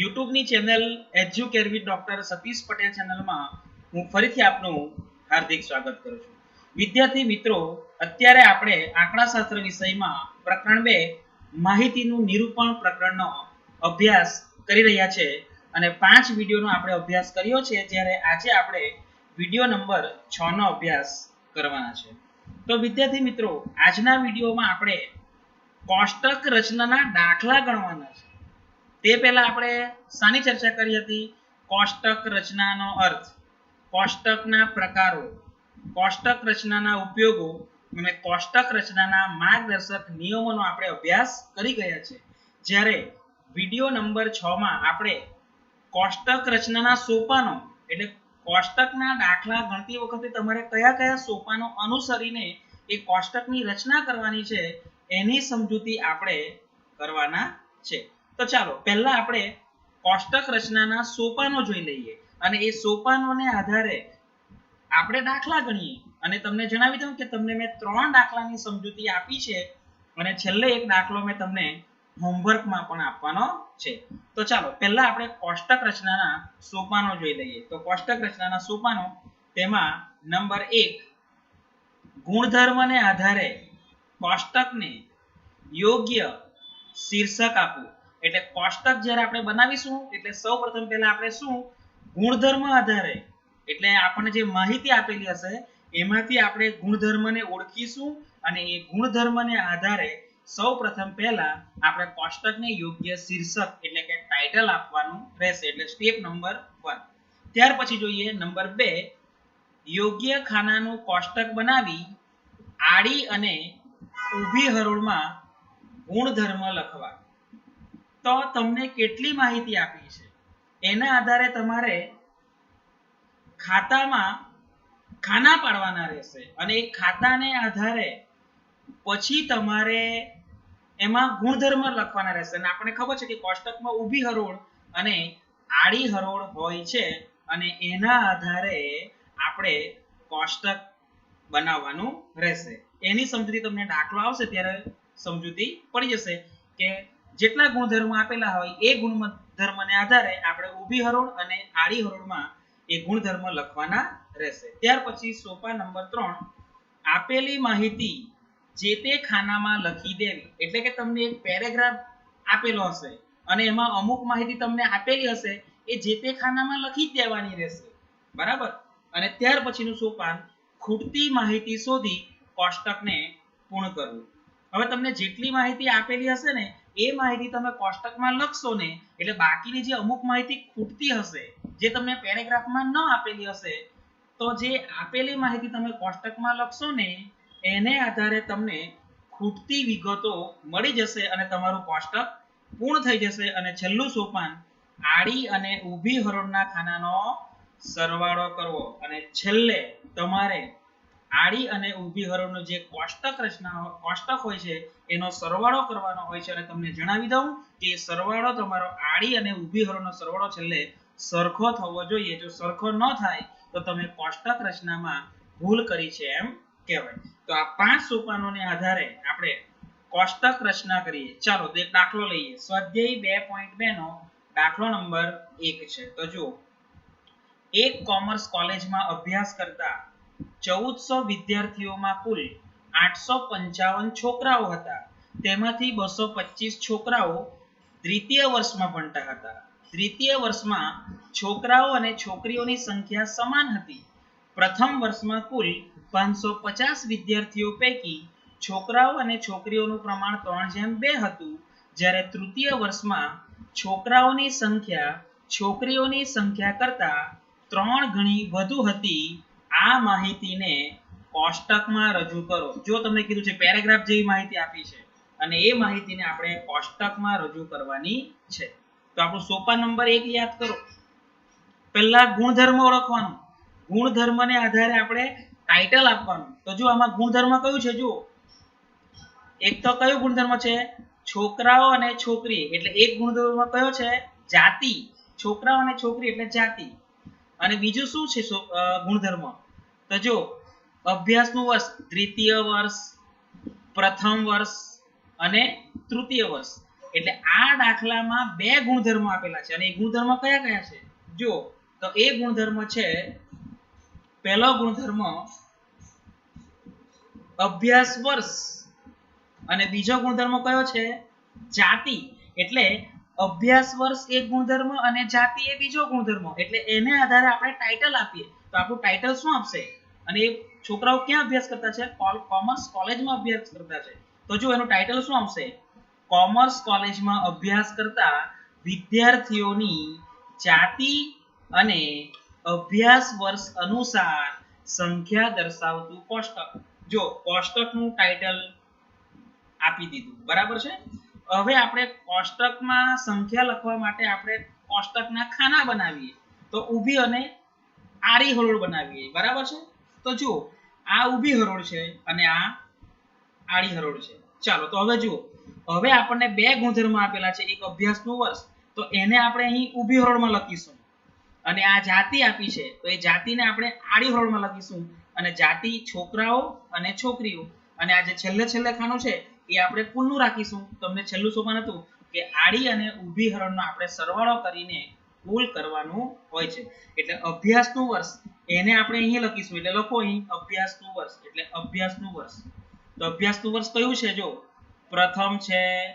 યુટ્યુબની channel Educare with doctor Satish Patel ચેનલમાં હું ફરીથી આપનું હાર્દિક સ્વાગત કરું છું. વિદ્યાર્થી મિત્રો, અત્યારે આપણે આંકડાશાસ્ત્ર વિષયમાં પ્રકરણ બે, માહિતીનું નિરૂપણ પ્રકરણનો અભ્યાસ કરી રહ્યા છે અને પાંચ વિડીયોનો આપણે અભ્યાસ કર્યો છે, જ્યારે આજે આપણે વીડિયો નંબર છ નો અભ્યાસ કરવાના છે. તો વિદ્યાર્થી મિત્રો, આજના વિડીયોમાં આપણે કોષ્ટક રચનાના દાખલા ગણવાના છે. તે પહેલા આપણે શાની ચર્ચા કરી હતી, કોષ્ટક રચનાનો અર્થ. કોષ્ટકના પ્રકારો. કોષ્ટક રચનાના ઉપયોગો અને કોષ્ટક રચનાના માર્ગદર્શક નિયમોનો આપણે અભ્યાસ કરી ગયા છે. જ્યારે વિડિયો નંબર 6 માં આપણે કોષ્ટક રચનાના સોપાનો, એટલે કોષ્ટકના દાખલા ગણતી વખતે તમારે કયા કયા સોપાનો અનુસરીને એ કોષ્ટકની રચના કરવાની છે, એની સમજૂતી આપણે કરવાના છે. તો ચાલો, પહેલા આપણે કોષ્ટક રચનાના સોપાનો જોઈ લઈએ. અને એ સોપાનોને આધારે આપણે દાખલા ગણીએ. અને તમને જણાવી દઉં કે તમને મેં ત્રણ દાખલાની સમજૂતી આપી છે. અને છેલ્લે એક દાખલો મેં તમને હોમવર્કમાં પણ આપવાનો છે. તો ચાલો, પહેલા આપણે કોષ્ટક રચનાના સોપાનો જોઈ લઈએ. તો કોષ્ટક રચનાના સોપાનો, તેમાં નંબર એક, ગુણધર્મને આધારે કોષ્ટકને યોગ્ય શીર્ષક આપવું. એટલે કોષ્ટક જ્યારે આપણે બનાવીશું, એટલે સૌ પ્રથમ પહેલા આપણે શું? ગુણધર્મ આધારે. એટલે આપણને જે માહિતી આપેલી હશે, એમાંથી આપણે ગુણધર્મને ઓળખીશું અને એ ગુણધર્મને આધારે સૌ પ્રથમ પહેલા આપણે કોષ્ટકને યોગ્ય શીર્ષક એટલે કે ટાઇટલ આપવાનું રહેશે, એટલે સ્ટેપ નંબર વન ત્યાર પછી જોઈએ નંબર બે, યોગ્ય ખાનાનું કોષ્ટક બનાવી આડી અને ઊભી હરોળમાં ગુણધર્મ લખવા. તો તમને કેટલી માહિતી આપી છે? એના આધારે તમારે ખાતામાં ખાના પાડવાના રહેશે અને એ ખાતાને આધારે પછી તમારે એમાં ગુણધર્મ લખવાના રહેશે. અને આપણને ખબર છે કે કોષ્ટકમાં ઊભી હરોળ અને આડી હરોળ હોય છે અને એના આધારે આપણે કોષ્ટક બનાવવાનું રહેશે. એની સમજૂતી તમને દાખલો આવશે ત્યારે સમજૂતી પડી જશે કે જેટલા ગુણધર્મો આપેલા હોય એ ગુણધર્મને આધારે આપણે ઊભી હરોળ અને આડી હરોળમાં એ ગુણધર્મ લખવાના રહેશે. ત્યાર પછી સોપા નંબર ત્રણ, આપેલી માહિતી જે તે ખાનામાં લખી દેવી. એટલે કે તમને એક પેરેગ્રાફ આપેલો હશે અને એમાં અમુક માહિતી તમને આપેલી હશે એ જે તે ખાનામાં લખી દેવાની રહેશે. બરાબર? અને ત્યાર પછીનું સોપાન, ખૂટતી માહિતી શોધી કોષ્ટકને પૂર્ણ કરવું. હવે તમને જેટલી માહિતી આપેલી હશે ને એ માહિતી તમે કોષ્ટકમાં લખશો ને, એટલે બાકીની જે અમુક માહિતી ખૂટતી હશે, જે તમને પેરેગ્રાફમાં ન આપેલી હશે, તો જે આપેલી માહિતી તમે કોષ્ટકમાં લખશો ને, એને આધારે તમને ખૂટતી વિગતો મળી જશે અને તમારું કોષ્ટક પૂર્ણ થઈ જશે અને છેલ્લું સોપાન આડી અને ઊભી હરોળના ખાનાનો સરવાળો કરવો. અને છેલ્લે તમારે આડી અને ઊભી હરોળનો જે કોષ્ટક રચના કોષ્ટક હોય છે, એનો સરવાળો કરવાનો હોય છે અને તમને જણાવી દઉં કે સરવાળો તમારો આડી અને ઊભી હરોળનો સરવાળો છેલ્લે સરખો થવો જોઈએ. જો સરખો ન થાય, તો તમે કોષ્ટક રચનામાં ભૂલ કરી છે એમ કહેવાય. તો આ પાંચ સોપાનોને આધારે આપણે કોષ્ટક રચના કરીએ. ચાલો તો દાખલો લઈએ. સ્વાધ્યાય બે પોઈન્ટ બે નો દાખલો નંબર એક છે. તો જુઓ. એક કોમર્સ કોલેજમાં અભ્યાસ કરતા ચૌદસો વિદ્યાર્થીઓમાં કુલ આઠસો પંચાવન છોકરાઓ હતા. તેમાંથી બસો પચીસ છોકરાઓ દ્વિતીય વર્ષમાં ભણતા હતા. દ્વિતીય વર્ષમાં છોકરાઓ અને છોકરીઓની સંખ્યા સમાન હતી. પ્રથમ વર્ષમાં કુલ પાંચસો પચાસ વિદ્યાર્થીઓ પૈકી છોકરાઓ અને છોકરીઓનું પ્રમાણ ત્રણ જેમ બે હતું. જ્યારે તૃતીય વર્ષમાં છોકરાઓની સંખ્યા છોકરીઓની સંખ્યા કરતા ત્રણ ગણી વધુ હતી. આ માહિતીને કોષ્ટકમાં રજૂ કરો. જો તમને કીધું છે પેરેગ્રાફ જેવી માહિતી આપી છે, અને એ માહિતીને આપણે કોષ્ટકમાં રજૂ કરવાની છે. તો આપણો સોપા નંબર એક યાદ કરો. પહેલા ગુણધર્મ ઓળખવાનું. ગુણધર્મને આધારે આપણે ટાઇટલ આપવાનું. તો જો આમાં ગુણધર્મ કયું છે, જુઓ. એક તો કયો ગુણધર્મ છે? છોકરાઓ અને છોકરી. એટલે એક ગુણધર્મ કયો છે? જાતિ. છોકરાઓ અને છોકરી એટલે જાતિ. અને બીજું શું છે ગુણધર્મ? તો જો, અભ્યાસનું વર્ષ દ્વિતીય વર્ષ, પ્રથમ વર્ષ અને તૃતીય વર્ષ. એટલે આ દાખલામાં બે ગુણધર્મો આપેલા છે. અને એ ગુણધર્મ કયા કયા છે? જો, તો એ ગુણધર્મ છે, પહેલો ગુણધર્મ, અભ્યાસ વર્ષ. અને બીજો ગુણધર્મ કયો છે? જાતિ. એટલે અભ્યાસ વર્ષ એક ગુણધર્મ અને જાતિ એ બીજો ગુણધર્મ. એટલે એને આધારે આપણે ટાઇટલ આપીએ. તો આપણું ટાઇટલ શું આપશે? અને એ છોકરાઓ ક્યાં અભ્યાસ કરતા છે? કોમર્સ કોલેજમાં અભ્યાસ કરતા છે. તો જો એનું ટાઇટલ શું આવશે કોમર્સ કોલેજમાં અભ્યાસ કરતા વિદ્યાર્થીઓની જાતિ અને અભ્યાસ વર્ષ અનુસાર સંખ્યા દર્શાવતું કોષ્ટક. જો કોષ્ટકનું ટાઇટલ આપી દીધું. બરાબર છે? હવે આપણે કોષ્ટકમાં સંખ્યા લખવા માટે આપણે કોષ્ટકના ખાના બનાવીએ. તો ઊભી અને આડી હરોળ બનાવીએ. બરાબર છે? તો જુઓ, આ ઊભી હરોળ છે અને આ આડી હરોળ છે. ચાલો, તો હવે જુઓ. હવે આપણને બે ગુણધર્મ આપેલા છે, એક અભ્યાસનું વર્ષ. તો એને આપણે અહીં ઊભી હરોળમાં લખીશું. અને આ જાતિ આપી છે, તો એ જાતિને આપણે આડી હરોળમાં લખીશું. અને જાતિ છોકરાઓ અને છોકરીઓ. અને આ જે છેલ્લે છેલ્લે ખાનું છે, એ આપણે કુલનું રાખીશું. તમને છેલ્લું સોપાન હતું કે આડી અને ઊભી હરોળનો આપણે સરવાળો કરીને કુલ કરવાનું હોય છે. એટલે અભ્યાસનું વર્ષ, એને આપણે અહીંયા લખીશું. એટલે લખો અહીં, અભ્યાસનું વર્ષ. એટલે અભ્યાસનું વર્ષ. તો અભ્યાસનું વર્ષ કયું છે? જો પ્રથમ છે,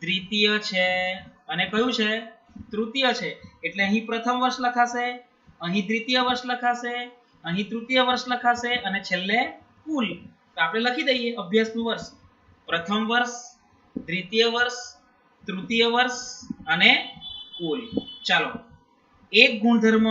દ્વિતીય છે, અને કયું છે? તૃતીય છે. એટલે અહીં પ્રથમ વર્ષ લખાશે, અહીં દ્વિતીય વર્ષ લખાશે, અહીં તૃતીય વર્ષ લખાશે, અને છેલ્લે કુલ. તો આપણે લખી દઈએ અભ્યાસનું વર્ષ. પ્રથમ વર્ષ, દ્વિતીય વર્ષ, તૃતીય વર્ષ, અને કુલ. ચાલો. એક ગુણધર્મ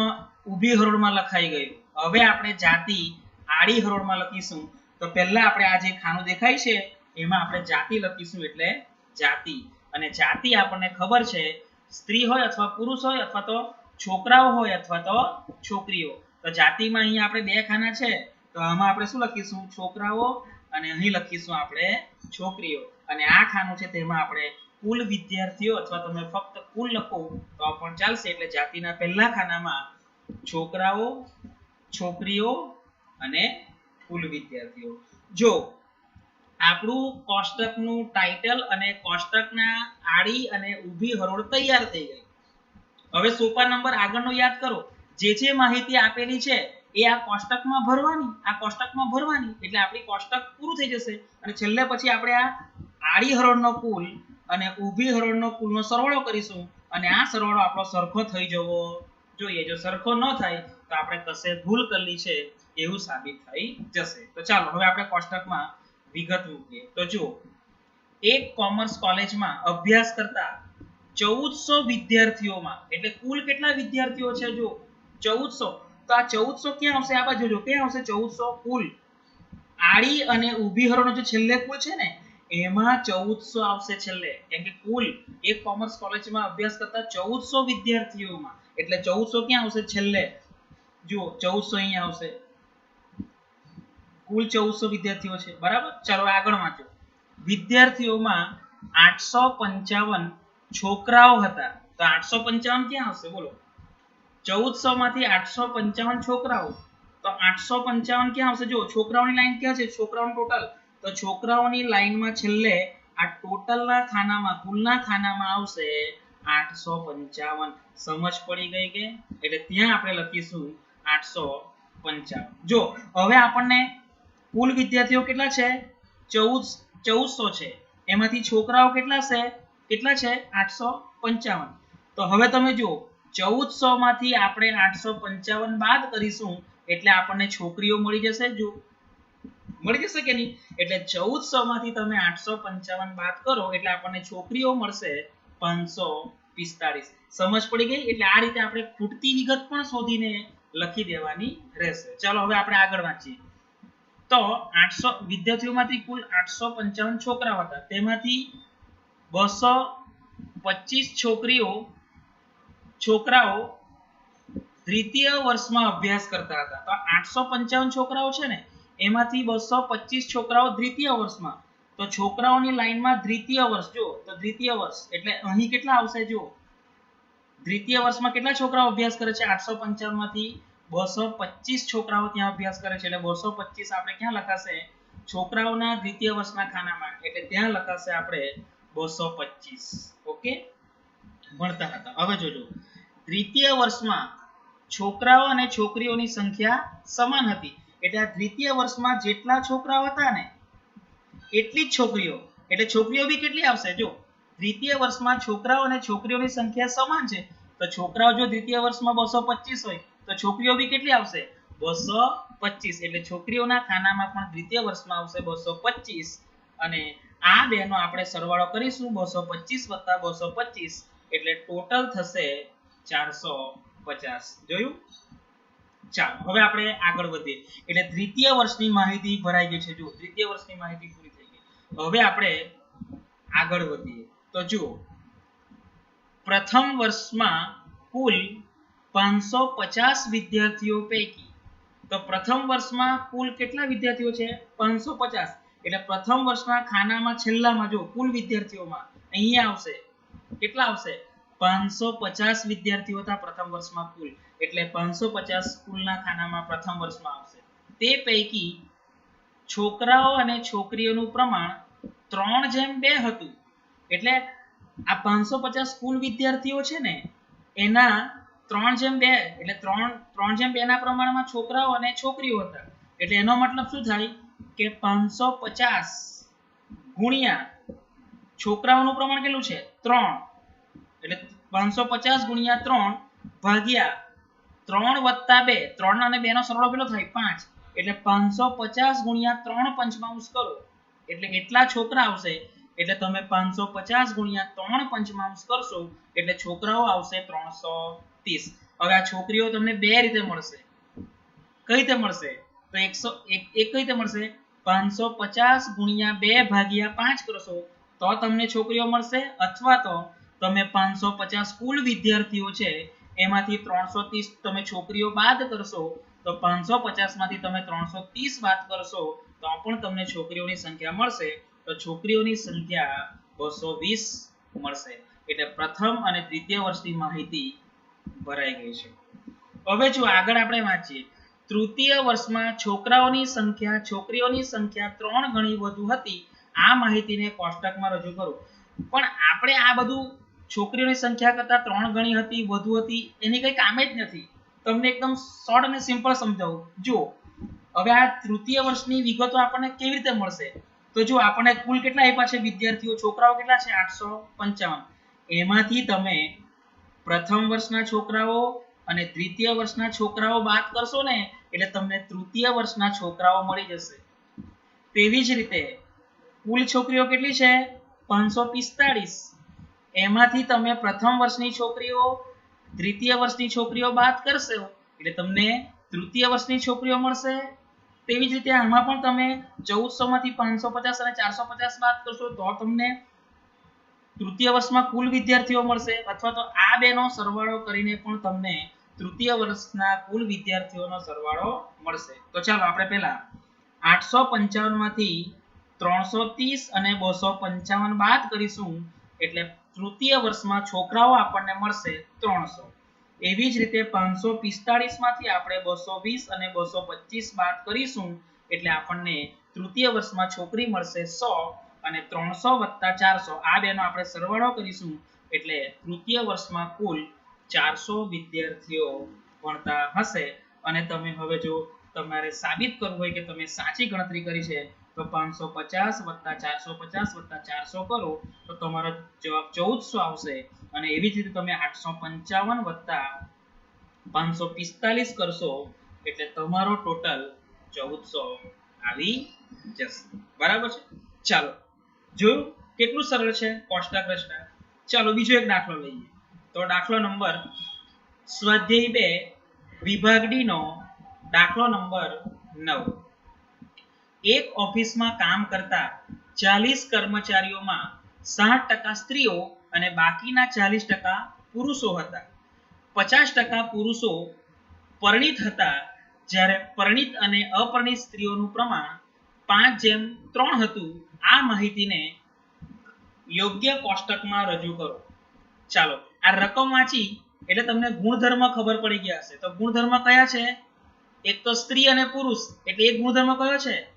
ઊભી હરોળમાં લખાઈ ગયું. હવે આપણે જાતિ આડી હરોળમાં લખીશું. તો પહેલા આપણે આ જે ખાનું દેખાય છે, એમાં આપણે જાતિ લખીશું એટલે જાતિ. અને જાતિ આપણને ખબર છે, સ્ત્રી હોય અથવા પુરુષ હોય અથવા તો છોકરાઓ હોય અથવા તો છોકરીઓ. તો જાતિમાં અહીંયા આપણે બે ખાના છે. તો આમાં આપણે શું લખીશું? છોકરાઓ અને અહીં લખીશું આપણે છોકરીઓ. અને આ ખાનું છે તેમાં આપણે કુલ વિદ્યાર્થીઓ અથવા તમે ફક્ત કુલ લખો, તો પણ ચાલશે. એટલે જાતિના પહેલા ખાનામાં છોકરાઓ, છોકરીઓ અને કુલ વિદ્યાર્થીઓ. જો આપણું કોષ્ટકનું ટાઇટલ અને કોષ્ટકના આડી અને ઊભી હરોળ તૈયાર થઈ ગઈ. હવે સોપા નંબર આગળનો યાદ કરો. જે જે માહિતી આપેલી છે, એ આ કોષ્ટકમાં ભરવાની, આ કોષ્ટકમાં ભરવાની. એટલે આપણી કોષ્ટક પૂરું થઈ જશે. અને છેલ્લે પછી આપણે આ આડી હરોળનો કુલ અને ઊભી હરોળનો કુલનો સરવાળો કરીશું. અને આ સરવાળો આપણો સરખો થઈ જવો જોઈએ. જો સરખો ન થાય, તો આપણે કશે ભૂલ કરેલી છે એવું સાબિત થઈ જશે. તો ચાલો, હવે આપણે કોષ્ટકમાં વિગત મૂકીએ. તો જુઓ, એક કોમર્સ કોલેજમાં અભ્યાસ કરતા ચૌદસો વિદ્યાર્થીઓમાં, એટલે કુલ કેટલા વિદ્યાર્થીઓ છે જો ચૌદસો. તો આ ચૌદસો ક્યાં આવશે? આ બાજુ જો, ક્યાં આવશે? ચૌદસો કુલ. આડી અને ઊભી હરોળનો જે છેલ્લે કુલ છે ને એમાં ચૌદસો આવશે છેલ્લે. કેમ કે કુલ એક કોમર્સ કોલેજમાં અભ્યાસ કરતા ચૌદસો વિદ્યાર્થીઓમાં. એટલે ચૌદસો ક્યાં આવશે છેલ્લે? જુઓ, ચૌદસો અહીંયા આવશે. કુલ ચૌદસો વિદ્યાર્થીઓ છે. બરાબર? ચલો આગળ વાંચો. વિદ્યાર્થીઓમાં આઠસો પંચાવન છોકરાઓ હતા. તો આઠસો પંચાવન ક્યાં આવશે? બોલો. ચૌદસો માંથી આઠસો પંચાવન છોકરાઓ. તો આઠસો પંચાવન ક્યાં આવશે? જો છોકરાઓની લાઈન ક્યાં છે? છોકરાઓનું ટોટલ તો છોકરાઓની લાઈનમાં છેલ્લે આ ટોટલના ખાનામાં કુલના ખાનામાં આવશે આઠસો પંચાવન. સમજ પડી ગઈ કે? એટલે ત્યાં આપણે લખીશું આઠસો પંચાવન. જો, હવે આપણને કુલ વિદ્યાર્થીઓ કેટલા છે? ચૌદ, ચૌદસો છે. એમાંથી છોકરાઓ કેટલા છે? કેટલા છે? આઠસો પંચાવન. તો હવે તમે જુઓ ચૌદસો માંથી આપણે આઠસો પંચાવન બાદ કરીશું એટલે આપણને છોકરીઓ મળી જશે. જો મળી જશે કે નહીં? એટલે ચૌદસો માંથી તમે આઠસો પંચાવન બાદ કરો, એટલે આપણને છોકરીઓ મળશે પાંચસો પિસ્તાળીસ. સમજ પડી ગઈ? એટલે આ રીતે આપણે ખૂટતી વિગત પણ શોધીને લખી દેવાની રહેશે. ચાલો, હવે આપણે આગળ વાંચીએ. તો આઠસો, વિદ્યાર્થીઓમાંથી કુલ આઠસો પંચાવન છોકરાઓ હતા. તેમાંથી બસો પચીસ છોકરીઓ, છોકરાઓ દ્વિતીય વર્ષમાં અભ્યાસ કરતા હતા. તો આઠસો પંચાવન છોકરાઓ છે ને એમાંથી બસો પચીસ છોકરાઓ દ્વિતીય વર્ષમાં. તો છોકરાઓની લાઈનમાં દ્વિતીય વર્ષ જો તો દ્વિતીય વર્ષ, એટલે અહીં કેટલા આવશે જો દ્વિતીય વર્ષમાં કેટલા છોકરાઓ અભ્યાસ કરે છે? આઠસો પંચાવનમાંથી બસો પચીસ છોકરાઓ ત્યાં અભ્યાસ કરે છે. એટલે બસો પચીસ આપણે ક્યાં લખાશે? છોકરાઓના દ્વિતીય વર્ષના ખાનામાં. એટલે ત્યાં લખાશે આપણે બસો પચીસ. ઓકે? ભણતા હતા. હવે જોજો. દ્વિતીય વર્ષમાં છોકરાઓ અને છોકરીઓની સંખ્યા સમાન હતી. એટલે આ દ્વિતીય વર્ષમાં જેટલા છોકરાઓ હતા ને, એટલી જ છોકરીઓ. એટલે છોકરીઓ બી કેટલી આવશે? જો, દ્વિતીય વર્ષમાં છોકરાઓ અને છોકરીઓની સંખ્યા સમાન છે, તો છોકરાઓ જો દ્વિતીય વર્ષમાં બસો પચીસ હોય, તો છોકરીઓ બી કેટલી આવશે? બસો પચીસ. એટલે છોકરીઓના ખાનામાં પણ દ્વિતીય વર્ષમાં આવશે બસો પચીસ. અને આ બેનો આપણે સરવાળો કરીશું, બસો પચીસ વત્તા બસો પચીસ. એટલે ટોટલ થશે ચારસો પચાસ. જોયું? ચાલો, હવે આપણે આગળ વધીએ. એટલે દ્વિતીય વર્ષની માહિતી ભરાઈ ગઈ છે. જો દ્વિતીય વર્ષની માહિતી પૂરી થઈ ગઈ. હવે આપણે આગળ વધીએ. તો જુઓ, પ્રથમ વર્ષમાં કુલ પાંચસો પચાસ વિદ્યાર્થીઓ પૈકી, તો પ્રથમ વર્ષમાં કુલ કેટલા વિદ્યાર્થીઓ છે? પાંચસો પચાસ. એટલે પ્રથમ વર્ષના ખાનામાં છેલ્લામાં જો કુલ વિદ્યાર્થીઓમાં અહીંયા આવશે. કેટલા આવશે? પાંચસો પચાસ વિદ્યાર્થીઓ હતા પ્રથમ વર્ષમાં કુલ. એટલે પાંચસો પચાસ સ્કૂલના ખાનામાં પ્રથમ વર્ષમાં આવશે. તે પૈકી છોકરાઓ અને છોકરીઓનું પ્રમાણ ત્રણ જેમ બે હતું. એટલે આ પાંચસો પચાસ કુલ વિદ્યાર્થીઓ છે ને, એના ત્રણ જેમ બે, એટલે ત્રણ ત્રણ જેમ બેના પ્રમાણમાં છોકરાઓ અને છોકરીઓ હતા. એટલે એનો મતલબ શું થાય કે પાંચસો પચાસ ગુણ્યા છોકરાઓનું પ્રમાણ કેટલું છે? ત્રણ. એટલે પાંચસો પચાસ ગુણ્યા ત્રણ ભાગ્યા ત્રણ વત્તા બે. ત્રણ અને બે નો સરવાળો કેટલો થાય? પાંચ. એટલે પાંચસો પચાસ ગુણ્યા ત્રણ પંચમાંશ કરો. એટલે એટલા છોકરા આવશે. એટલે તમે પાંચસો પચાસ ગુણ્યા ત્રણ પંચમાંશ કરશો, એટલે છોકરાઓ આવશે ત્રણસો ત્રીસ. હવે આ છોકરીઓ તમને બે રીતે મળશે. કઈ રીતે મળશે? તો એકસો એક એક કઈ રીતે મળશે? પાંચસો પચાસ ગુણ્યા બે ભાગ્યા પાંચ કરશો, તો તમને છોકરીઓ મળશે અથવા તો તમે પાંચસો પચાસ વિદ્યાર્થીઓ છે, એમાંથી ત્રણસો ત્રીસ તમે છોકરીઓ બાદ કરશો, તો પાંચસો પચાસમાંથી તમે ત્રણસો ત્રીસ બાદ કરશો, તો પણ તમને છોકરીઓની સંખ્યા મળશે, તો છોકરીઓની સંખ્યા બસો વીસ મળશે. એટલે પ્રથમ અને દ્વિતીય વર્ષની માહિતી ભરાઈ ગઈ છે. હવે જો આગળ આપણે વાંચીએ. તૃતીય વર્ષમાં છોકરાઓની સંખ્યા, છોકરીઓની સંખ્યા ત્રણ ગણી વધુ હતી. આ માહિતીને કોષ્ટકમાં રજૂ કરો. પણ આપણે આ બધું છોકરીઓની સંખ્યા કરતા ત્રણ ગણી હતી, વધુ હતી, એની કઈ કામે જ નથી. તમને એકદમ શોર્ટ અને સિમ્પલ સમજાવું. જો હવે આ તૃતીય વર્ષની વિગતો આપણને કેવી રીતે મળશે? તો જો આપણને કુલ કેટલા આપ્યા છે વિદ્યાર્થીઓ? છોકરાઓ કેટલા છે? આઠસો પંચાવન. એમાંથી તમે પ્રથમ વર્ષના છોકરાઓ અને તૃતીય વર્ષના છોકરાઓ બાદ કરશો ને, એટલે તમને તૃતીય વર્ષના છોકરાઓ મળી જશે. તેવી જ રીતે, કુલ છોકરીઓ કેટલી છે? પાંચસો પિસ્તાળીસ. એમાંથી તમે પ્રથમ વર્ષની છોકરીઓ, દ્વિતીય વર્ષની છોકરીઓ બાદ કરશો. એટલે તમને તૃતીય વર્ષની છોકરીઓ મળશે. તેવી જ રીતે આમાં પણ તમે ચૌદસો માંથી પાંચસો પચાસ અને ચારસો પચાસ બાદ કરશો તો તમને તૃતીય વર્ષમાં કુલ વિદ્યાર્થીઓ મળશે. અથવા તો આ બેનો સરવાળો કરીને પણ તમને તૃતીય વર્ષના કુલ વિદ્યાર્થીઓનો સરવાળો મળશે. તો ચાલો આપણે પહેલા આઠસો પંચાવનમાંથી ત્રણસો ત્રીસ અને બસો પંચાવન બાદ કરીશું. એટલે તૃતીય વર્ષમાં છોકરાઓ આપણને મળશે ત્રણસો. એવી જ રીતે પાંચસો પિસ્તાળીસમાંથી આપણે બસો વીસ અને બસો પચીસ બાદ કરીશું એટલે આપણને તૃતીય વર્ષમાં છોકરી મળશે સો અને ત્રણસો વત્તા ચારસો. આ બેનો આપણે સરવાળો કરીશું એટલે તૃતીય વર્ષમાં કુલ ચારસો વિદ્યાર્થીઓ ભણતા હશે. અને તમે હવે જો તમારે સાબિત કરવું હોય કે તમે સાચી ગણતરી કરી છે તો પાંચસો પચાસ વત્તા ચારસો પચાસ વત્તા ચારસો કરો, તો તમારો જવાબ ચૌદસો આવશે. અને એવી જ રીતે તમે આઠસો પંચાવન વત્તા પાંચસો પિસ્તાલીસ કરશો, એટલે તમારો ટોટલ ચૌદસો આવી જશે. બરાબર છે? ચાલો, જોયું? કેટલું સરળ છે? કોષ્ટક રચના ચાલો, બીજો એક દાખલો લઈએ. તો દાખલો નંબર સ્વાધ્યાય બે વિભાગ ડી નો દાખલો નંબર નવ. એક ઓફિસમાં કામ કરતા ચાલીસ કર્મચારીઓમાં સાઠ ટકા સ્ત્રીઓ અને બાકીના ચાલીસ ટકા પુરુષો હતા. પચાસ ટકા પુરુષો પરિણિત હતા જ્યારે પરિણિત અને અપરણિત સ્ત્રીઓનું પ્રમાણ પાંચ જેમ ત્રણ હતું. આ માહિતીને યોગ્ય કોષ્ટકમાં રજૂ કરો. ચાલો, આ રકમ વાંચી એટલે તમને ગુણધર્મ ખબર પડી ગયા હશે. તો ગુણધર્મ કયા છે? એક તો સ્ત્રી અને પુરુષ. એટલે એક ગુણધર્મ કયો છે?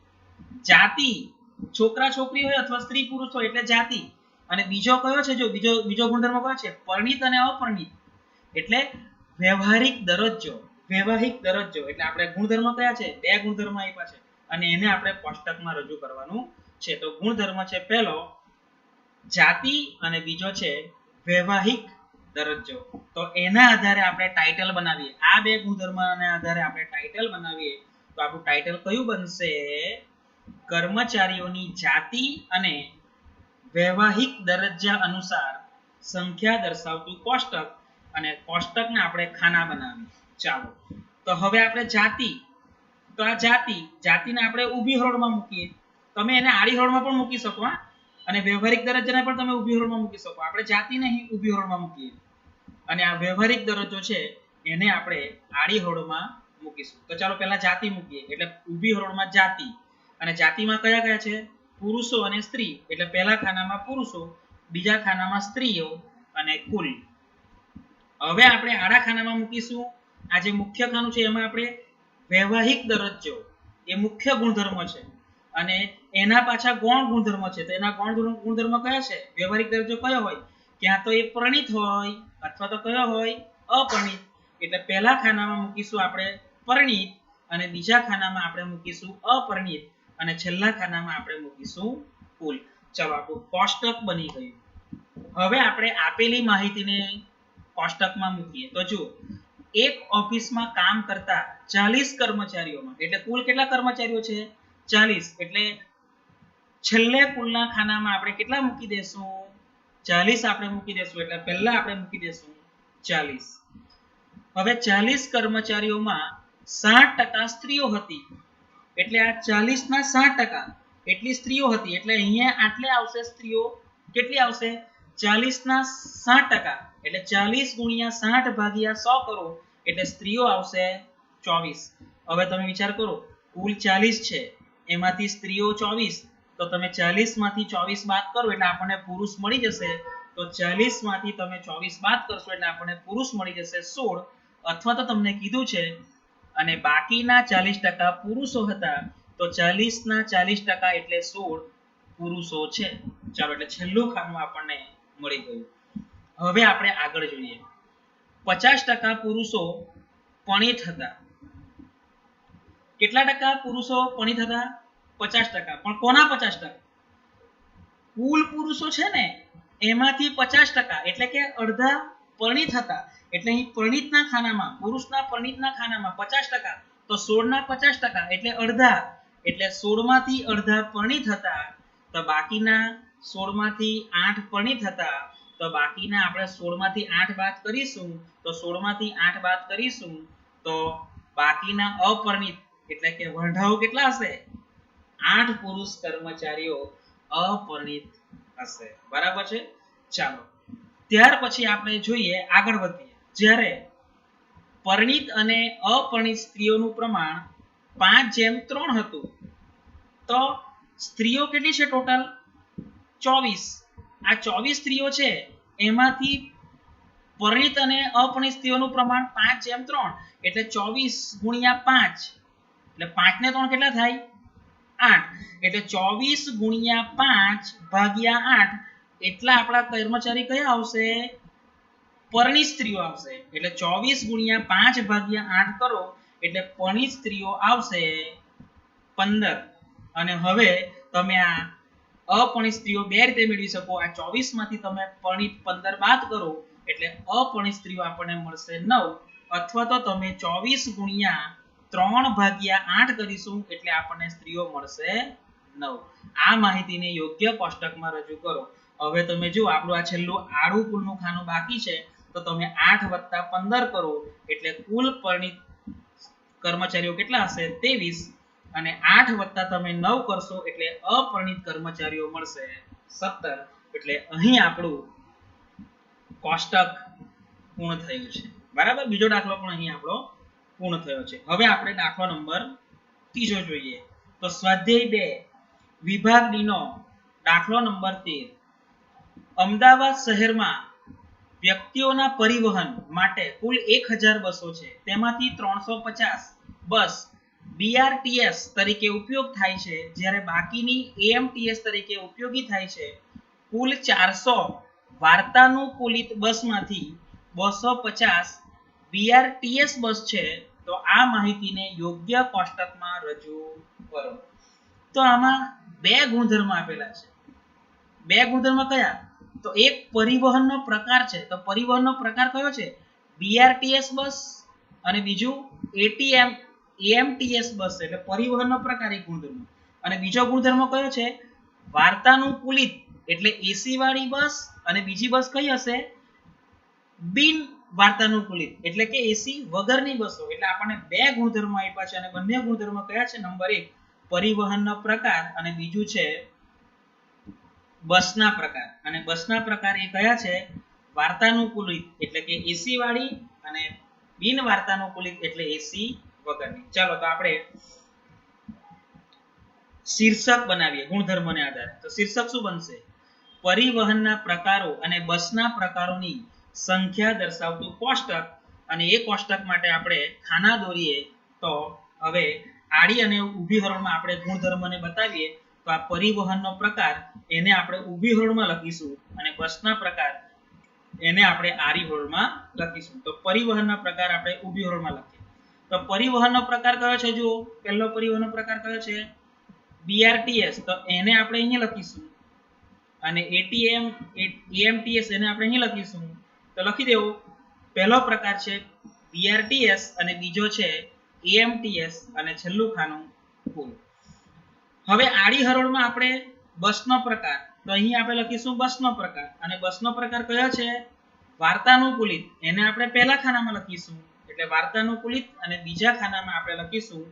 જાતિ છોકરા છોકરી હોય અથવા સ્ત્રી પુરુષ હોય એટલે જાતિ. અને બીજો કયો છે જો બીજો બીજો ગુણધર્મ કયો છે? પરિણિત અને અપરિણિત. એટલે વ્યવહારિક દરજ્જો વૈવાહિક દરજ્જો. એટલે આપણે ગુણધર્મ કયા છે? બે ગુણધર્મ આપ્યા છે. અને એને આપણે કોષ્ટકમાં રજૂ કરવાનું છે. તો ગુણધર્મ છે પહેલો, જાતિ અને બીજો છે વૈવાહિક દરજ્જો. તો એના આધારે આપણે ટાઇટલ બનાવીએ. આ બે ગુણધર્મના આધારે આપણે ટાઇટલ બનાવીએ. તો આપણું ટાઇટલ કયું બનશે? કર્મચારીઓની જાતિ અને વૈવાહિક દરજ્જા અનુસાર સંખ્યા દર્શાવતું કોષ્ટક અને કોષ્ટકને આપણે ખાના બનાવી ચાલો, તો હવે આપણે જાતિ. તો આ જાતિ, જાતિને આપણે ઊભી હરોળમાં મૂકીએ. તમે એને આડી હરોળમાં પણ મૂકી શકો, હા. અને વ્યવહારિક દરજ્જાને પણ તમે ઊભી હરોળમાં મૂકી શકો. આપણે જાતિ નહીં, ઊભી હરોળમાં મૂકીએ. અને આ વ્યવહારિક દરજ્જો છે, એને આપણે આડી હરોળમાં મૂકીશું. તો ચાલો પહેલા જાતિ મૂકીએ. એટલે ઊભી હરોળમાં જાતિ. અને જાતિમાં કયા કયા છે? પુરુષો અને સ્ત્રી. એટલે પહેલા ખાનામાં પુરુષો, બીજા ખાનામાં સ્ત્રીઓ અને કુલ. હવે આપણે આડા ખાનામાં મૂકીશું. આ જે મુખ્ય ખાનું છે એમાં આપણે વૈવાહિક દરજ્જો. એ મુખ્ય ગુણધર્મ છે. અને એના પાછા ગૌણ ગુણધર્મ છે. તો એના ગૌણ ગુણધર્મ કયા છે? વ્યવહારિક દરજ્જો કયો હોય? ક્યાં તો એ પ્રણિત હોય અથવા તો કયો હોય? અપરણિત. એટલે પહેલા ખાનામાં મૂકીશું આપણે પરણિત અને બીજા ખાનામાં આપણે મૂકીશું અપરિણિત. અને છેલ્લા ખાનામાં આપણે મૂકીશું કુલ ચલો, આપણું કોષ્ટક બની ગયું. હવે આપણે આપેલી માહિતીને કોષ્ટકમાં મૂકીએ. તો જુઓ, એક ઓફિસમાં કામ કરતા ચાલીસ કર્મચારીઓમાં, એટલે કુલ કેટલા કર્મચારીઓ છે? ચાલીસ. એટલે છેલ્લે કુલના ખાનામાં આપણે કેટલા મૂકી દેશું? ચાલીસ આપણે મૂકી દેશું, એટલે પહેલા આપણે મૂકી દેશું ચાલીસ. હવે ચાલીસ કર્મચારીઓમાં સાઠ ટકા સ્ત્રીઓ હતી. એટલે આ ચાલીસ ના સાઠ ટકા એટલી સ્ત્રીઓ હતી? એટલે અહીંયા આટલે આવશે સ્ત્રીઓ, કેટલી આવશે? ચાલીસ ના સાઠ ટકા, એટલે ચાલીસ ગુણ્યા સાઠ ભાગ્યા સો કરો એટલે સ્ત્રીઓ આવશે ચોવીસ. હવે તમે વિચાર કરો, કુલ ચાલીસ છે, એમાંથી સ્ત્રીઓ ચોવીસ, તો તમે ચાલીસમાંથી ચોવીસ બાદ કરો, એટલે આપણને પુરુષ મળી જશે, તો ચાલીસમાંથી તમે ચોવીસ બાદ કરશો, એટલે આપણને પુરુષ મળી જશે સોળ. અથવા તો તમને કીધું છે અને બાકીના ચાલીસ ટકા પુરુષો હતા, તો ચાલીસ ના ચાલીસ ટકા એટલે સોળ પુરુષો છે. ચાલો એટલે છેલ્લું ખાનું આપણને મળી ગયું. હવે આપણે આગળ જોઈએ. પચાસ ટકા પુરુષો પણિત હતા. કેટલા ટકા પુરુષો પણિત હતા? પચાસ ટકા. પણ કોના પચાસ ટકા? કુલ પુરુષો છે ને, એમાંથી પચાસ ટકા. એટલે કે અડધા પરણિત હતા. એટલે અહીં પરણિતના ખાનામાં, પુરુષના પરણિતના ખાનામાં પચાસ ટકા, તો સોળના પચાસ ટકા, એટલે અડધા. એટલે સોળમાંથી અડધા પરણિત હતા, તો બાકીના સોળમાંથી આઠ પરણિત હતા. તો બાકીના આપણે સોળમાંથી આઠ બાદ કરીશું, તો સોળમાંથી આઠ બાદ કરીશું, તો બાકીના અપરિણિત, એટલે કે વંઢાઓ કેટલા હશે? આઠ પુરુષ કર્મચારીઓ અપરિણિત હશે. બરાબર છે? ચાલો. ત્યાર પછી આપણે જોઈએ આગળ વધીએ. જ્યારે પરિણિત અને અપરિણિત સ્ત્રીઓનું પ્રમાણ પાંચ જેમ ત્રણ હતું, તો સ્ત્રીઓ કેટલી છે ટોટલ? ચોવીસ. આ ચોવીસ સ્ત્રીઓ છે, એમાંથી પરિણિત અને અપરિણિત સ્ત્રીઓનું પ્રમાણ પાંચ જેમ ત્રણ. એટલે ચોવીસ ગુણ્યા પાંચ. એટલે પાંચ ને ત્રણ કેટલા થાય? આઠ. એટલે ચોવીસ ગુણ્યા પાંચ ભાગ્યા આઠ એટલા આપણા કર્મચારી કયા આવશે? પરણિત સ્ત્રીઓ આવશે. એટલે ચોવીસ ગુણ્યા પાંચ ભાગ્યા આઠ કરો, એટલે પરણિત સ્ત્રીઓ આવશે પંદર. અને હવે તમે આ અપણી સ્ત્રીઓ બે રીતે મેળવી શકો. આ ચોવીસમાંથી તમે પરણિત પંદર બાદ કરો, એટલે અપણી સ્ત્રીઓ આપણને મળશે નવ. અથવા તો તમે ચોવીસ ગુણ્યા ત્રણ ભાગ્યા આઠ કરીશું, એટલે આપણને સ્ત્રીઓ મળશે નવ. આ માહિતીને યોગ્ય કોષ્ટકમાં રજૂ કરો. હવે તમે જુઓ, આપણું આ છેલ્લું આડું કુલનું ખાનું બાકી છે, તો તમે આઠ વત્તા પંદર કરો, એટલે કુલ પરિણિત કર્મચારીઓ કેટલા હશે? ત્રેવીસ. અને આઠ વત્તા તમે નવ કરશો, એટલે અપરિણિત કર્મચારીઓ મળશે સત્તર. એટલે અહીં આપણું કોષ્ટક પૂર્ણ થયું છે. બરાબર? બીજો દાખલો પણ અહીં આપણો પૂર્ણ થયો છે. હવે આપણે દાખલો નંબર ત્રીજો જોઈએ. તો સ્વાધ્યાય બે, વિભાગ ડીનો દાખલો નંબર તેર. અમદાવાદ શહેરમાં વ્યક્તિઓના પરિવહન માટે કુલ એક હજાર બસો છે. તેમાંથી ત્રણસો પચાસ બસ બીઆરટીએસ તરીકે ઉપયોગ થાય છે. જ્યારે બાકીની એએમટીએસ તરીકે ઉપયોગી થાય છે. કુલ ચારસો વાર્તાનુકૂલિત બસમાંથી બસો પચાસ બીઆરટીએસ બસ છે. તો આ માહિતીને યોગ્ય કોષ્ટકમાં રજૂ કરો. તો આમાં બે ગુણધર્મ આપેલા છે. બે ગુણધર્મ કયા? તો એક પરિવહનનો પ્રકાર છે. તો પરિવહનનો પ્રકાર કયો છે? બીઆરટીએસ બસ અને બીજું એટીએમ એએમટીએસ બસ એટલે પરિવહનનો પ્રકાર એક ગુણધર્મ. અને બીજો ગુણધર્મ કયો છે? વાર્તાનુકૂલિત, એટલે એસી વાળી બસ અને બીજી બસ કઈ હશે? બિન વાર્તાનુકૂલિત, એટલે કે એસી વગરની બસો. એટલે આપણને બે ગુણધર્મો આપ્યા છે અને બંને ગુણધર્મો કયા છે? નંબર એક, પરિવહનનો પ્રકાર અને બીજું છે બસના પ્રકાર. અને બસના પ્રકાર એ કયા છે? વાર્તાનુકૂલિત, એટલે કે એસી વાળી અને બિન વાર્તાનુકૂલિત, એટલે એસી વગરની. ચાલો તો આપણે શીર્ષક બનાવીએ ગુણધર્મને આધારે. તો શીર્ષક શું બનશે? પરિવહનના પ્રકારો અને બસના પ્રકારોની સંખ્યા દર્શાવતું કોષ્ટક. અને એ કોષ્ટક માટે આપણે ખાના દોરીએ તો હવે આડી અને ઊભી હરોળમાં આપણે ગુણધર્મને બતાવીએ. પરિવહનનો પ્રકાર એને આપણે ઊભી હરોળમાં લખીશું અને બસના પ્રકાર એને આપણે આરી હરોળમાં લખીશું. તો પરિવહનના પ્રકાર આપણે ઊભી હરોળમાં લખીએ. તો પરિવહનનો પ્રકાર કયો છે જુઓ. પહેલો પરિવહનનો પ્રકાર કયો છે? બીઆરટીએસ તો એને આપણે અહીંયા લખીશું. અને એટીએમ એએમટીએસ એને આપણે અહીં લખીશું. તો લખી દેવું. પહેલો પ્રકાર છે બીઆરટીએસ અને બીજો છે એએમટીએસ અને છેલ્લું ખાનું કુલ. હવે આડી હરોળમાં આપણે બસનો પ્રકાર, તો અહીં આપણે લખીશું બસનો પ્રકાર. અને બસનો પ્રકાર કયો છે? વાર્તાનુકૂલિત. એને આપણે પહેલા ખાનામાં લખીશું, એટલે વાર્તાનુકૂલિત અને બીજા ખાનામાં આપણે લખીશું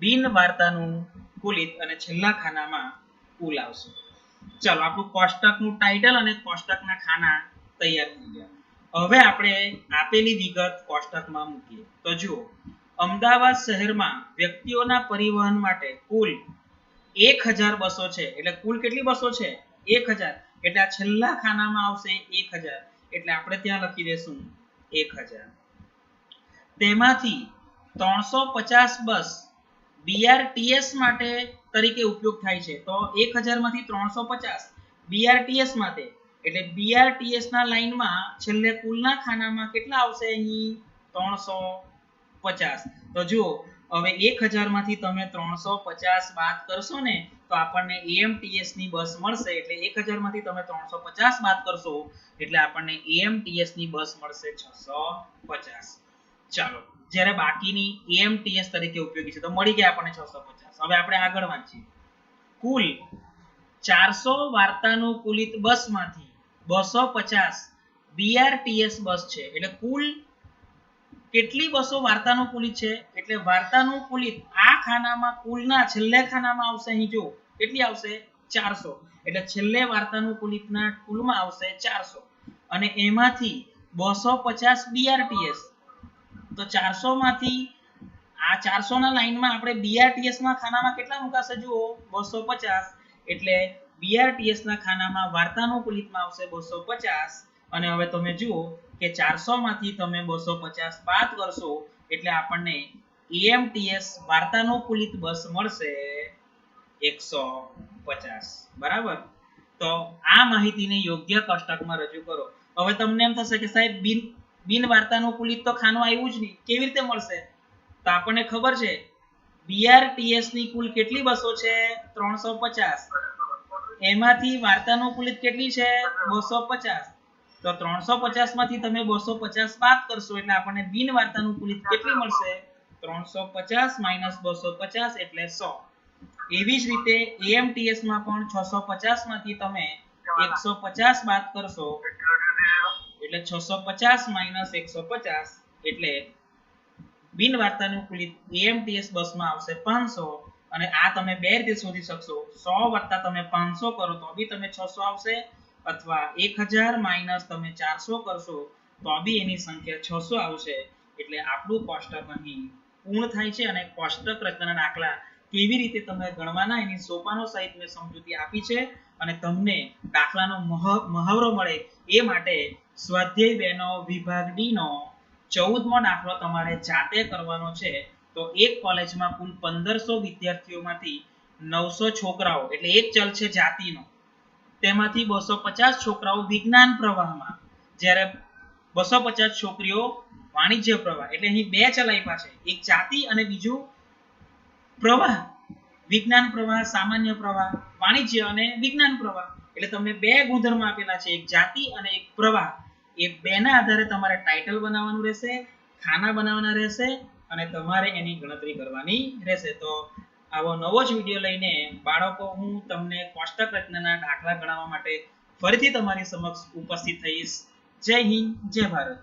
બિન વાર્તાનુકૂલિત અને છેલ્લા ખાનામાં કુલ આવશે ચલો, આપણું કોષ્ટકનું ટાઇટલ અને કોષ્ટકના ખાના તૈયાર થઈ ગયા. હવે આપણે આપેલી વિગત કોષ્ટકમાં મૂકીએ. તો જુઓ, અમદાવાદ શહેરમાં વ્યક્તિઓના પરિવહન માટે કુલ એક હજાર બસો છે. એટલે કુલ કેટલી બસો છે? એક હજાર. એટલે આ છેલ્લા ખાનામાં આવશે એક હજાર. એટલે આપણે ત્યાં લખી દેશું એક હજાર. તેમાંથી ત્રણસો પચાસ બસ બીઆરટીએસ માટે તરીકે ઉપયોગ થાય છે. તો એક હજારમાંથી ત્રણસો પચાસ બીઆરટીએસ માટે. એટલે બીઆરટીએસ ના લાઈનમાં છેલ્લે કુલના ખાનામાં કેટલા આવશે અહીં? ત્રણસો પચાસ. તો જુઓ હવે એક હજારમાંથી તમે ત્રણસો પચાસ બાદ કરશો ને, તો આપણને એએમટીએસની બસ મળશે. એટલે એક હજારમાંથી તમે ત્રણસો પચાસ બાદ કરશો, એટલે આપણને એએમટીએસની બસ મળશે છસો પચાસ. ચાલો, જ્યારે બાકીની એએમટીએસ તરીકે ઉપયોગી છે, તો મળી ગયા આપણને છસો પચાસ. હવે આપણે આગળ વાંચીએ. કુલ ચારસો વાર્તાનુકૂલિત બસમાંથી બસો પચાસ બીઆરટીએસ બસ છે. એટલે કુલ કેટલી બસો વાર્તાનુકૂલિત છે? એટલે વાર્તાનુકૂલિત આ ખાનામાં, કુલના છેલ્લે ખાનામાં આવશે અહીં જો, કેટલી આવશે? ચારસો. એટલે છેલ્લે વાર્તાનુકૂલિતના કુલમાં આવશે ચારસો. અને એમાંથી બસો પચાસ બીઆરટીએસ તો ચારસો માંથી આ ચારસો ના લાઈનમાં આપણે બીઆરટીએસ ના ખાનામાં કેટલા મુકાશે જુઓ? બસો પચાસ. એટલે બીઆરટીએસ ના ખાનામાં વાર્તાનુકૂલિતમાં આવશે બસો પચાસ. અને હવે તમે જુઓ કે ચારસો માંથી તમે બસો પચાસ બાદ કરશો એટલે આપણને એએમટીએસ વાર્તાનુકૂલિત બસ મળશે એકસો પચાસ. બરાબર? તો આ માહિતીને યોગ્ય કષ્ટકમાં રજૂ કરો. હવે તમને એમ થશે કે સાહેબ, બિન બિન વાર્તાનુકૂલિત તો ખાનું આવ્યું જ નહીં. કેવી રીતે મળશે? તો આપણને ખબર છે બીઆરટીએસની કુલ કેટલી બસો છે? ત્રણસો પચાસ. એમાંથી વાર્તાનુકૂલિત કેટલી છે? બસો પચાસ. તો ત્રણસો પચાસમાંથી તમે બસો પચાસ બાદ કરશો એટલે આપણને બિન વાર્તાનુકૂલિત કેટલી મળશે? ત્રણસો પચાસ માઇનસ બસો પચાસ એટલે સો. એવી જ રીતે એએમટીએસમાં પણ છસો પચાસમાંથી તમે એકસો પચાસ બાદ કરશો એટલે છસો પચાસ માઇનસ એકસો પચાસ એટલે બિન વાર્તાનુકૂલિત એએમટીએસ બસમાં આવશે પાંચસો અને આ તમે બે રીતે શોધી શકશો. સો વત્તા તમે પાંચસો કરો તો બી તમે છસો આવશે. અથવા એક હજાર માઇનસ તમે ચારસો કરશો, તો બી એની સંખ્યા છસો આવશે. એટલે આપણું કોષ્ટક અહીં પૂર્ણ થાય છે અને કોષ્ટક રચનાના દાખલા કેવી રીતે તમે ગણવાના એની સોપાનો સહિત મેં સમજૂતી આપી છે અને તમને દાખલાનો મહાવરો મળે એ માટે સ્વાધ્યાય બેનો વિભાગ ડીનો ચૌદમો દાખલો તમારે જાતે કરવાનો છે. તો એક કોલેજમાં કુલ પંદરસો વિદ્યાર્થીઓમાંથી નવસો છોકરાઓ, એટલે એક ચલ છે જાતિનો. તેમાંથી બસો પચાસ છોકરાઓ વિજ્ઞાન પ્રવાહમાં. જ્યારે બસો પચાસ છોકરીઓ વાણિજ્ય પ્રવાહ, એટલે અહીં બે ચલ છે. એક જાતિ અને બીજું પ્રવાહ. વિજ્ઞાન પ્રવાહ, સામાન્ય પ્રવાહ, વાણિજ્ય અને વિજ્ઞાન પ્રવાહ. એટલે તમને બે ગુણધર્મ આપેલા છે, એક જાતિ અને એક પ્રવાહ. એ બેના આધારે તમારે ટાઇટલ બનાવવાનું રહેશે, ખાના બનાવવાના રહેશે અને તમારે એની ગણતરી કરવાની રહેશે. તો આવો નવો જ વીડિયો લઈને બાળકો, હું તમને કોષ્ટક રચનાના દાખલા ગણાવવા માટે ફરીથી તમારી સમક્ષ ઉપસ્થિત થઈશ. જય હિન્દ, જય ભારત.